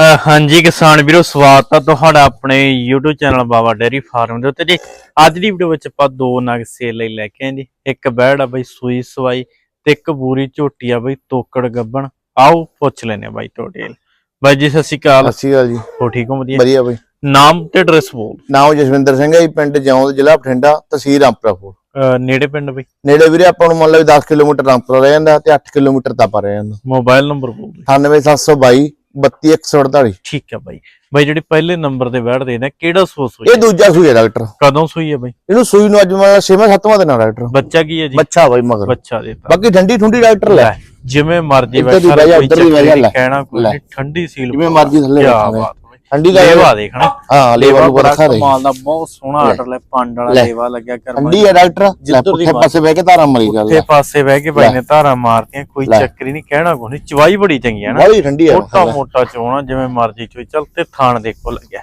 ਹਾਂਜੀ ਕਿਸਾਨ ਵੀਰੋ ਸਵਾਗਤ ਆ ਤੁਹਾਡਾ ਆਪਣੇ YouTube channel Baba dairy farm ਦੇ ਉੱਤੇ। ਜੀ ਅੱਜ ਦੀ ਵੀਡੀਓ ਵਿੱਚ ਆਪਾਂ ਦੋ ਨਗ ਸੇਲ ਲਈ ਲੈ ਕੇ ਆਏ ਜੀ। ਇੱਕ ਬੈੜ ਆ ਬਈ ਸੂਈ ਸਵਾਈ ਤੇ ਇੱਕ ਬੂਰੀ ਝੋਟੀ ਆ ਬਈ ਤੋਕੜ ਗੱਬਣ। ਆਓ ਪੁੱਛ ਲੈਨੇ ਆ ਬਾਈ ਤੁਹਾਡੇ ਬਾਈ ਜੀ ਸਤਿ ਸ਼੍ਰੀ ਅਕਾਲ। ਸਤਿ ਸ਼੍ਰੀ ਅਕਾਲ ਜੀ। ਹੋ ਠੀਕ ਹੋ? ਵਧੀਆ। ਵਧੀਆ ਬਈ। ਨਾਮ ਤੇ ਐਡਰੈਸ ਬੋਲ। ਨਾਮ ਜਸਵਿੰਦਰ ਸਿੰਘ ਹੈ ਜੀ ਪਿੰਡ ਜੌਂਦ ਜ਼ਿਲ੍ਹਾ ਬਠਿੰਡਾ ਤਹਿਸੀਲ ਰਾਮਪੁਰਾ ਅਹ ਨੇੜੇ ਪਿੰਡ ਬਈ? ਨੇੜੇ ਵੀਰੇ ਆਪਾਂ ਨੂੰ ਮੰਨ ਲਓ ਵੀ 10 ਕਿਲੋਮੀਟਰ ਰਾਮਪੁਰਾ ਰਹਿ ਜਾਂਦਾ ਤੇ 8 ਕਿਲੋਮੀਟਰ ਤਾਪਾ ਰਹਿ ਜਾਂਦਾ। ਮੋਬਾਈਲ ਨੰਬਰ ਬੋਲ ਦਿਓ। 98722 32148 ਠੀਕ ਹੈ ਬਾਈ। ਬਾਈ ਜਿਹੜੀ ਪਹਿਲੇ ਨੰਬਰ ਤੇ ਬੈਠ ਦੇ ਨੇ ਕਿਹੜਾ ਸੂਆ ਸੂਈ ਇਹ ਦੂਜਾ ਸੂਈ ਹੈ ਡਾਕਟਰ। ਕਦੋਂ ਸੂਈ ਹੈ ਬਾਈ? ਇਹਨੂੰ ਸੂਈ ਨੂੰ ਅੱਜ ਲਓ 6ਵਾਂ 7ਵਾਂ ਦਿਨ ਆ ਡਾਕਟਰ। ਬੱਚਾ ਕੀ ਹੈ ਜੀ? ਬੱਚਾ ਬਾਈ ਮਗਰ। ਬੱਚਾ ਦੇਤਾ ਬਾਕੀ ਠੰਡੀ ਠੁੰਡੀ ਡਾਕਟਰ ਲੈ। ਜਿਵੇਂ ਮਰਜ਼ੀ ਬੈਠਾ ਕੋਈ ਕਹਿਣਾ ਕੋਈ ਠੰਡੀ ਸੀਲ ਜਿਵੇਂ ਮਰਜ਼ੀ ਥੱਲੇ ਕੀ। ਬਾਤ। ਠੰਡੀ ਦਾ ਲੇਵਾ ਦੇਖਣਾ। ਹਾਂ ਲੇਵਾ ਨੂੰ ਬੜਾ ਰੱਖਾ ਦੇ। ਕਮਾਲ ਦਾ ਬਹੁਤ ਸੋਹਣਾ ਆਰਡਰ ਲੈ ਪੰਡ ਵਾਲਾ। ਲੇਵਾ ਲੱਗਿਆ ਕਰ ਠੰਡੀ ਹੈ ਡਾਕਟਰ। ਜਿੱਧਰ ਦੀ ਪਾਸੇ ਬਹਿ ਕੇ ਧਾਰਾ ਮਰੀ ਚੱਲ ਉੱਥੇ ਪਾਸੇ ਬਹਿ ਕੇ ਬਾਈ। ਨੇ ਧਾਰਾਂ ਮਾਰਤੀਆਂ ਕੋਈ। ਚੱਕਰ ਹੀ ਨਹੀਂ ਕਹਿਣਾ ਕੋਈ ਨਹੀਂ। ਚਵਾਈ ਬੜੀ ਚੰਗੀ ਹੈ ਨਾ। ਬੜੀ ਠੰਡੀ ਹੈ। ਮੋਟਾ ਮੋਟਾ ਚੋਣਾ ਜਿਵੇਂ ਮਰਜ਼ੀ ਚੋਈ। ਚੱਲ ਤੇ ਥਾਣ ਦੇਖੋ ਲੱਗਿਆ।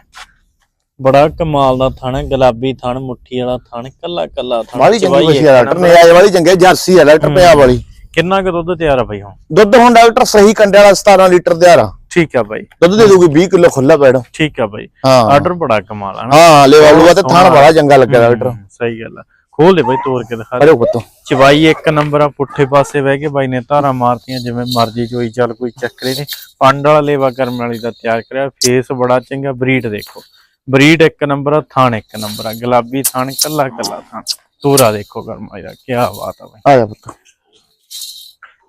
ਬੜਾ ਕਮਾਲ ਦਾ ਥਣ ਹੈ, ਗੁਲਾਬੀ ਥਣ ਮੁੱਠੀ ਵਾਲਾ ਥਣ ਕੱਲਾ ਕੱਲਾ ਥਣ। ਵਾਲੀ ਚੰਗੀ ਹੈ। ਡਾਕਟਰ। ਨੇ ਵਾਲੀ ਚੰਗੀ ਜਰਸੀ ਹੈ ਡਾਕਟਰ ਪੰਜਾਬ ਵਾਲੀ। ਕਿੰਨਾ ਕੁ ਦੁੱਧ ਤਿਆਰ ਆ ਬਾਈ ਹੁਣ? ਦੁੱਧ ਹੁਣ ਡਾਕਟਰ ਸਹੀ ਕੰਡੇ ਵਾਲਾ 17 ਲੀਟਰ ਤਿਆਰ ਆ। ਠੀਕ ਆ ਬਾਈ। ਦੁੱਧ ਦੇ ਦੂਗੀ 20 ਕਿਲੋ ਖੁੱਲਾ ਪੈੜ ਠੀਕ ਆ ਬਾਈ। ਹਾਂ। ਆਰਡਰ ਬੜਾ ਕਮਾਲ ਆ ਹਾਂ ਲੈ ਵਾਲੂਆ ਤੇ ਥਾਣ ਬੜਾ ਚੰਗਾ ਲੱਗਿਆ ਡਾਕਟਰ ਹਮ, ਸਹੀ ਗੱਲ ਆ। ਖੋਲ ਦੇ ਬਾਈ ਤੋੜ ਕੇ ਦਿਖਾ ਦੇ। ਅਰੇ ਪੁੱਤ। ਚਵਾਈ ਇੱਕ ਨੰਬਰ ਆ ਪੁੱਠੇ ਪਾਸੇ ਬਹਿ ਕੇ ਬਾਈ ਨੇ ਧਾਰਾਂ ਮਾਰਤੀਆਂ ਜਿਵੇਂ ਮਰਜ਼ੀ ਚੋਈ ਚੱਲ ਕੋਈ ਚੱਕਰੇ ਨਹੀਂ ਪੰਡ ਵਾਲਾ ਲੇਵਾ ਕਰਮ ਵਾਲੀ ਦਾ ਤਿਆਰ ਕਰਿਆ ਫੇਸ ਬੜਾ ਚੰਗਾ ਬਰੀਡ ਦੇਖੋ। ਬਰੀਡ ਇੱਕ ਨੰਬਰ ਆ ਥਾਣ ਇੱਕ ਨੰਬਰ ਆ ਗੁਲਾਬੀ ਥਾਣ ਕੱਲਾ ਕੱਲਾ ਥਾਣ। ਤੋਰਾ ਦੇਖੋ ਕਰਮ ਵਾਲੀ ਕੀ ਬਾਤ ਆ ਬਾਈ। ਆ ਜਾ ਪੁੱਤ।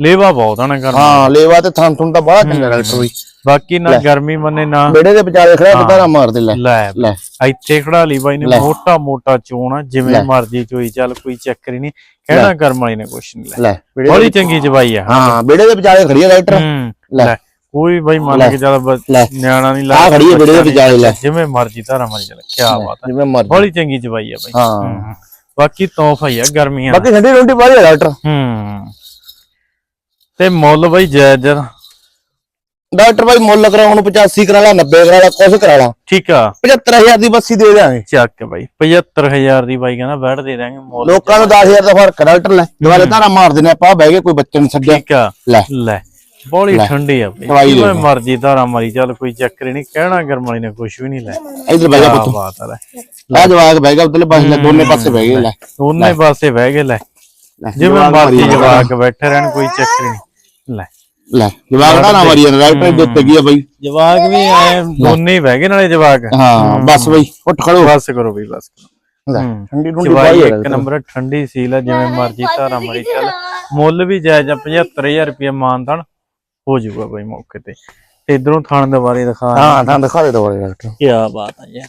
ਲੇਵਾ ਬਹੁਤ ਆ ਨਾ ਕਰਮ ਹਾਂ ਲੇਵਾ ਤੇ ਥਾਂ ਥੁਣ ਤਾਂ ਬੜਾ ਚੰਗਾ ਡਾਕਟਰ ਵੀ ਬਾਕੀ ਨਾ ਗਰਮੀ ਮੰਨੇ ਨਾ। ਬੇੜੇ ਦੇ ਵਿਚਾਲੇ ਖੜਾ ਧਾਰਾ ਮਾਰ ਦੇ ਲੈ। ਲੈ। ਇੱਥੇ ਖੜਾ ਲਈ ਬਾਈ ਨੇ। ਮੋਟਾ ਮੋਟਾ ਚੋਣ ਆ ਜਿਵੇਂ। ਮਰਜ਼ੀ ਚੋਈ ਚੱਲ ਕੋਈ ਚੱਕਰ ਹੀ ਨਹੀਂ। ਕਹਿਣਾ ਕਰਮ ਵਾਲੀ ਨੇ ਕੁਛ ਨਹੀਂ ਲੈ। ਬੇੜੇ ਚੰਗੀ ਚਵਾਈ ਆ। ਹਾਂ ਬੇੜੇ ਦੇ ਵਿਚਾਲੇ ਖੜੀ ਹੈ ਡਾਕਟਰ ਹੂੰ। ਲੈ। ਕੋਈ ਬਾਈ ਮੰਨ ਕੇ ਚੱਲ। ਨਿਆਣਾ ਨਹੀਂ ਆ ਖੜੀ ਹੈ ਬੇੜੇ ਦੇ ਵਿਚਾਲੇ ਲੈ। ਜਿਵੇਂ ਮਰਜ਼ੀ ਧਾਰਾ ਮਰ ਚੱਲ ਕੀ ਬਾਤ ਆ। ਜਿਵੇਂ ਮਰਜ਼ੀ। ਬੜੀ ਚੰਗੀ ਚਵਾਈ ਆ ਬਾਈ। ਹਾਂ। ਹੂੰ। ਬਾਕੀ ਤੋਹਫਾ ਹੀ ਆ ਗਰਮੀਆਂ ਬਾਕੀ ਠੰਡੀ ਰੋਟੀ ਬਾਹਲੀ ਹੈ ਡਾਕਟਰ ਹੂੰ। ਤੇ ਮੁੱਲ ਬਾਈ ਜਾਇਜ਼ ਆ। ਡਾਕਟਰ ਭਾਈ ਮੁੱਲ ਕਰਾਉਣ ਨੂੰ 85 ਕਰਾ ਲਾ 90 ਕਰਾ ਲਾ ਕੁਛ ਕਰਾ ਲਾ। ਠੀਕ ਆ। 75000 ਦੀ ਬੱਸੀ ਦੇ ਦਿਆਂਗੇ। ਚੱਕ ਬਾਈ 75000 ਦੀ ਬਾਈ ਕਹਿੰਦਾ ਬੈਠ ਦੇ ਦਾਂਗੇ ਮੁੱਲ। ਲੋਕਾਂ ਨੂੰ 10000 ਦਾ ਫ਼ਰਕ ਹੈ ਡਾਕਟਰ ਲੈ। ਦੁਆਲੇ ਧਾਰਾ ਮਾਰ ਦਿੰਦੇ ਆਪਾਂ ਬਹਿ ਕੇ ਕੋਈ ਬੱਚੇ ਨੂੰ ਛੱਡਿਆ ਠੀਕ ਆ। ਲੈ। ਲੈ ਬੋਲੀ ਠੰਡੀ ਆ ਬਈ। ਦਵਾਈ ਜਿਵੇਂ। ਮਰਜ਼ੀ ਧਾਰਾ ਮਾਰੀ ਚੱਲ ਕੋਈ ਚੱਕਰ ਹੀ ਨਹੀਂ ਕਹਿਣਾ ਗਰਮਾਈ ਨੇ ਕੁਝ ਵੀ ਨਹੀਂ ਲੈ। ਇਧਰ ਬਹਿ ਜਾ ਕਿਆ ਪੁੱਤ। ਬਾਤ ਆ ਲੈ। ਆ ਜਵਾਕ ਬਹਿ ਗਿਆ ਉਧਰਲੇ ਪਾਸੇ ਲੈ ਦੋਨੇ ਪਾਸੇ ਬਹਿ ਗਏ ਲੈ। ਦੋਨੇ ਪਾਸੇ ਬਹਿ ਗਏ ਲੈ, ਜਿਵੇਂ ਮਰਜ਼ੀ। ਜਵਾਕ ਬੈਠੇ ਰਹਿਣ ਕੋਈ ਚੱਕਰ ਹੀ ਨਹੀਂ। ਲੈ। ਲੈ ਜਵਾਕ ਦਾ ਨਾ ਮਾਰੀ ਜਾਂਦਾ ਡਾਕਟਰ ਦੇ ਉੱਤੇ ਕੀ ਆ ਬਈ। ਜਵਾਕ ਵੀ ਐ ਦੋਨੇ ਹੀ ਬਹਿ ਗਏ ਨਾਲੇ ਜਵਾਕ। ਹਾਂ ਬਸ ਬਈ ਉੱਠ ਖੜੋ। ਬਸ ਕਰੋ ਬਈ ਬਸ ਕਰੋ। ਲੈ ਹੂੰ। ਠੰਡੀ ਠੰਡੀ ਬਾਈ ਇੱਕ ਨੰਬਰ ਠੰਡੀ ਸੀਲ ਆ ਜਿਵੇਂ ਮਰਜ਼ੀ ਧਾਰਾ ਮਾਰੀ ਚੱਲ। ਮੁੱਲ ਵੀ ਜਾਇਜ਼ ਆ 75000 ਰੁਪਏ ਮਾਨਦਾਨ ਹੋ ਜਾਊਗਾ ਬਈ ਮੌਕੇ ਤੇ। ਤੇ ਇਧਰੋਂ ਥਾਣ ਦੇ ਬਾਰੇ ਦਿਖਾ। ਹਾਂ ਤਾਂ ਦਿਖਾ ਦੇ ਦੋ ਡਾਕਟਰ। ਕੀ ਬਾਤ ਆ ਯਾਰ।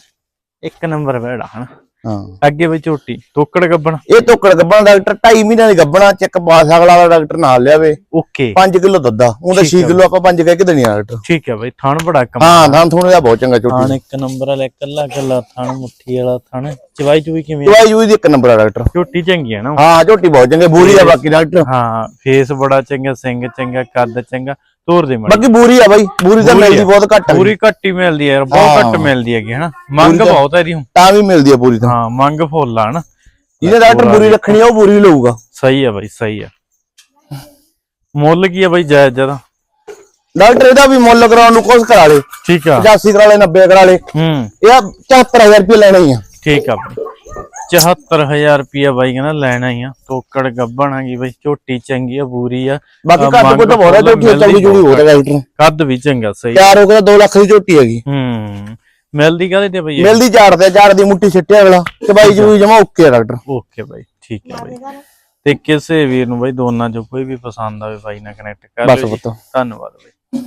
ਇੱਕ ਨੰਬਰ ਬੈੜਾ ਹਨਾ। ਹਾਂ। ਅੱਗੇ ਵੀ ਝੋਟੀ ਤੋਕੜ ਗੱਬਣ। ਇਹ ਟੁੱਕੜ ਗੱਬਣਾ ਡਾਕਟਰ 2.5 ਮਹੀਨਿਆਂ ਦੀ ਗੱਬਣਾ ਚੱਕ ਬਾਸ ਅਗਲਾ ਵਾਲਾ ਡਾਕਟਰ ਨਾਲ ਲਿਆਵੇ। ਓਕੇ। 5 ਕਿਲੋ ਦੱਦਾ ਉਹਦਾ 6 ਕਿਲੋ ਆਪਾਂ 5 ਕਹਿ ਕੇ ਦੇਣੀ ਆ ਡਾਕਟਰ। ਠੀਕ ਹੈ ਬਈ ਥਣ ਬੜਾ ਕਮ ਹਾਂ ਤਾਂ ਥੋੜਾ ਜਿਹਾ ਬਹੁਤ ਚੰਗਾ ਥਣ ਝੋਟੀ ਇੱਕ ਨੰਬਰ ਵਾਲਾ ਕੱਲਾ ਕੱਲਾ ਥਣ ਮੁੱਠੀ ਵਾਲਾ ਥਣ। ਚਵਾਈ ਚੂਈ ਕਿਵੇਂ ਆ? ਦਵਾਈ ਜੂਈ ਦੀ ਇੱਕ ਨੰਬਰ ਆ ਡਾਕਟਰ। ਝੋਟੀ ਚੰਗੀ ਹੈ ਨਾ ਹਾਂ ਝੋਟੀ ਬਹੁਤ ਚੰਗੀ ਬੂਰੀ ਆ ਬਾਕੀ ਡਾਕਟਰ। ਹਾਂ ਫੇਸ ਬੜਾ ਚੰਗਾ ਸਿੰਘ ਚੰਗਾ ਕੱਦ ਚੰਗਾ। ਤੋਰ ਦੇ ਮੜੀ। ਬਾਕੀ ਬੂਰੀ ਆ ਬਾਈ ਬੂਰੀ ਤਾਂ ਬੂਰੀ ਮਿਲਦੀ। ਬਹੁਤ ਘੱਟ ਆ ਪੂਰੀ ਘੱਟੀ ਮਿਲਦੀ ਹੈ ਯਾਰ ਬਹੁਤ ਘੱਟ ਮਿਲਦੀ ਹੈਗੀ ਹਨਾ? ਮੰਗ ਬਹੁਤ ਹੈ ਇਹਦੀ ਹੁਣ। ਤਾਂ ਵੀ ਮਿਲਦੀ ਆ ਪੂਰੀ ਤਾਂ। ਹਾਂ ਮੰਗ ਫੁੱਲ ਆ ਹਨਾ? ਜਿਹਨੇ ਡਾਕਟਰ ਬੂਰੀ ਰੱਖਣੀ ਆ ਉਹ ਬੂਰੀ ਲਊਗਾ। ਸਹੀ ਆ ਬਾਈ ਸਹੀ ਆ। ਮੁੱਲ ਕੀ ਆ ਬਾਈ ਜਾਇਜ਼ ਜਦਾ ਡਾਕਟਰ ਇਹਦਾ ਵੀ ਮੁੱਲ ਕਰਾਉਣ ਨੂੰ ਕੁਛ ਕਰਾ ਲੇ। ਠੀਕ ਆ। 85 ਕਰਾ ਲੇ 90 ਕਰਾ ਲੇ। ਹੂੰ। ਇਹ 74000 ਰੁਪਏ ਲੈਣੇ ਹੀ ਆ। ਠੀਕ ਆ ਬਾਈ। 74000 ਰੁਪਿਆ ਬਾਈ ਕਹਿੰਦਾ ਲੈਣਾ ਹੀ ਆ। ਤੋਕੜ ਗੱਬਣ ਆਗੀ ਬਾਈ ਝੋਟੀ ਚੰਗੀ ਆ ਬੂਰੀ ਆ। ਬਾਕੀ ਅਹ ਘੱਟ ਮੰਗ ਕੋ ਤਾਂ ਬਹੁਤ ਹੈ ਝੋਟੀ ਮਿਲਦੀ ਚੰਗੀ ਜੁੜੀ ਹੋ ਡਾਕਟਰ ਕੱਦ ਵੀ ਚੰਗਾ ਸਹੀ। ਤਿਆਰ ਹੋ ਕੇ 2 ਲੱਖ ਦੀ ਝੋਟੀ ਹੈਗੀ। ਹੂੰ ਮਿਲਦੀ ਕਾਹਦੇ ਤੇ ਬਈ ਮਿਲਦੀ ਝਾੜ ਤੇ ਝਾੜ ਦੀ ਮੁੱਠੀ ਛਿੱਟਿਆ ਅਗਲਾ ਤੇ ਬਾਈ ਜੂਈ ਜਮਾ ਓਕੇ ਆ ਡਾਕਟਰ ਓਕੇ ਬਾਈ ਠੀਕ ਹੈ ਬਾਈ। ਤੇ ਕਿਸੇ ਵੀਰ ਨੂੰ ਬਾਈ ਦੋਨਾਂ ਚੋਂ ਕੋਈ ਵੀ ਪਸੰਦ ਆਵੇ ਬਾਈ ਨਾਲ ਕਨੈਕਟ ਕਰ ਲਿਓ ਜੀ। ਧੰਨਵਾਦ ਬਾਈ।